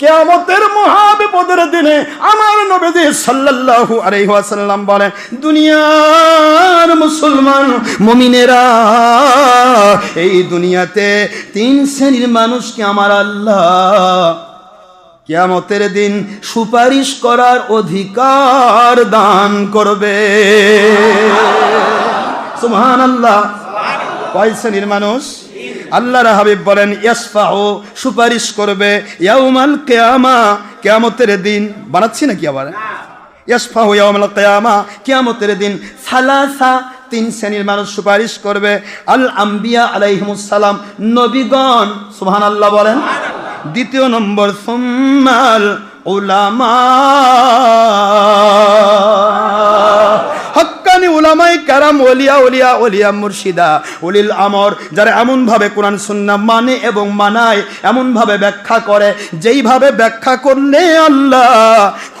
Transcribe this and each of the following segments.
কেয়ামতের মহাবিপদের দিনে আমার নবীজি সাল্লাল্লাহু আলাইহি ওয়াসাল্লাম বলেন, দুনিয়ার মুসলমান মুমিনেরা, এই দুনিয়াতে তিন শ্রেণির মানুষকে আমার আল্লাহ? কিয়ামতের দিন সুপারিশ করার অধিকার দান করবে। সুবহান আল্লাহ কয় শ্রেণির মানুষ? আল্লাহর হাবিব বলেন ইয়াসফাহ সুপারিশ করবে ইয়াউমাল কিয়ামা কিয়ামতের দিন। বানাচ্ছি নাকি আবার? ইয়াসফাহ ইয়াউমাল কিয়ামা কিয়ামতের দিন সালাসা তিন শ্রেণির মানুষ সুপারিশ করবে। আল আম্বিয়া আলাইহিমুস সালাম নবীগণ সুবহানাল্লাহ বলেন। দ্বিতীয় নম্বর সুম্মাল উলামা। কারাম ওলিয়া ওলিয়া ওলিয়া মুর্শিদা। উলিল আমর, যারা এমনভাবে কোরআন, সুন্না মানে এবং মানায়, এমনভাবে ব্যাখ্যা করে, যেইভাবে ব্যাখ্যা করলে আল্লাহ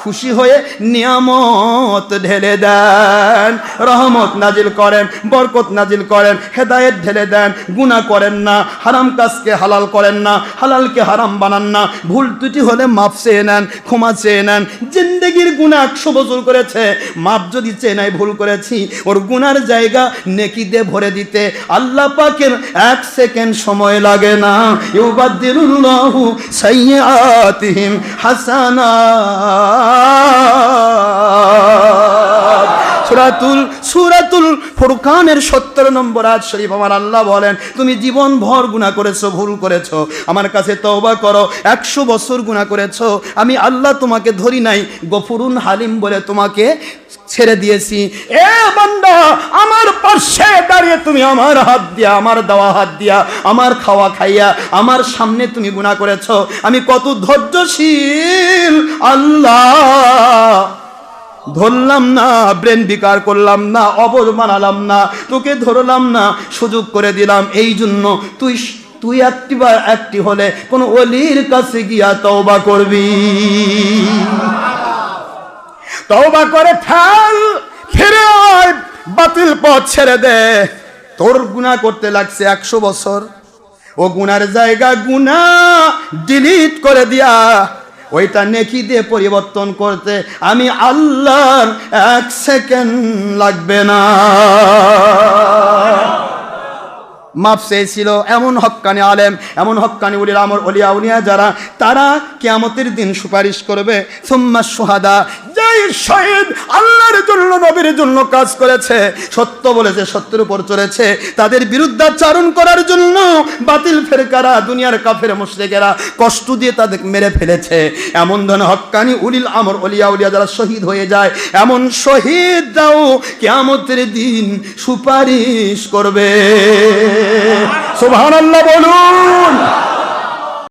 খুশি হয়ে নিয়ামত ঢেলে দেন। রহমত নাজিল করেন, বরকত নাজিল করেন, হেদায়েত ঢেলে দেন। গুনাহ করেন না, হারাম কাজকে হালাল করেন না, হালালকে হারাম বানান না। ভুল ত্রুটি হলে মাপ চেয়ে নেন, ক্ষমা চেয়ে নেন। জিন্দগির গুণা একশো বছর করেছে মাপ যদি চেয়ে নাই ভুল করেছি, ওর গুনার জায়গা নেকি দিয়ে ভরে দিতে। আল্লাহ পাকের এক সেকেন্ড সময় লাগে না। ইউবাদ্দিরুল্লাহু সাইয়্যাতিহিম হাসানা। সুরাতুল সুরাতুল ফুরকানের সত্তর নম্বর আজ শরীফ আমার আল্লাহ বলেন, তুমি জীবন ভর গুণা করেছ, ভুল করেছ। আমার কাছে তওবা করো, একশো বছর গুণা করেছ। আমি আল্লাহ তোমাকে ধরি নাই, গফুরুন হালিম বলে তোমাকে ছেড়ে দিয়েছি। এ বান্দা, আমার পাশে দাঁড়িয়ে তুমি আমার হাত দিয়া, আমার দেওয়া হাত দিয়া, আমার খাওয়া খাইয়া, আমার সামনে তুমি গুণা করেছ। আমি কত ধৈর্যশীল আল্লাহ, ধরলাম না, ব্রেন বিকার করলাম না অবজ বানালাম না, তোকে ধরলাম না, সুযোগ করে দিলাম, এই জন্য তুই তুই একটি বা একটি হলে কোন অলির কাছে গিয়া তওবা করবি। তওবা করে ফেল, ফিরে বাতিল পথ ছেড়ে দে। তোর গুনাহ করতে লাগছে একশো বছর। ও গুনার জায়গা গুনা ডিলিট করে দিয়া ওইটা নেকি দিয়ে পরিবর্তন করতে আমি আল্লাহর এক সেকেন্ড লাগবে না। মাপ চেয়েছিল এমন হক্কানি আলেম, এমন হক্কানি উলিল আমর অলিয়া উলিয়া যারা, তারা কেয়ামতের দিন সুপারিশ করবে, সোম্মা সোহাদা জয় শহীদ আল্লাহর জন্য নবীর জন্য কাজ করেছে। সত্য বলেছে, সত্যের উপর চলেছে তাদের বিরুদ্ধাচারণ করার জন্য বাতিল ফেরকারা, দুনিয়ার কাফের মুশরিকেরা কষ্ট দিয়ে তাদের মেরে ফেলেছে। এমন ধরনের হক্কানি উলিল আমর, অলিয়া উলিয়া যারা শহীদ হয়ে যায়, এমন শহীদ দাও কেয়ামতের দিন সুপারিশ করবে। সুবহানাল্লাহ বলুন।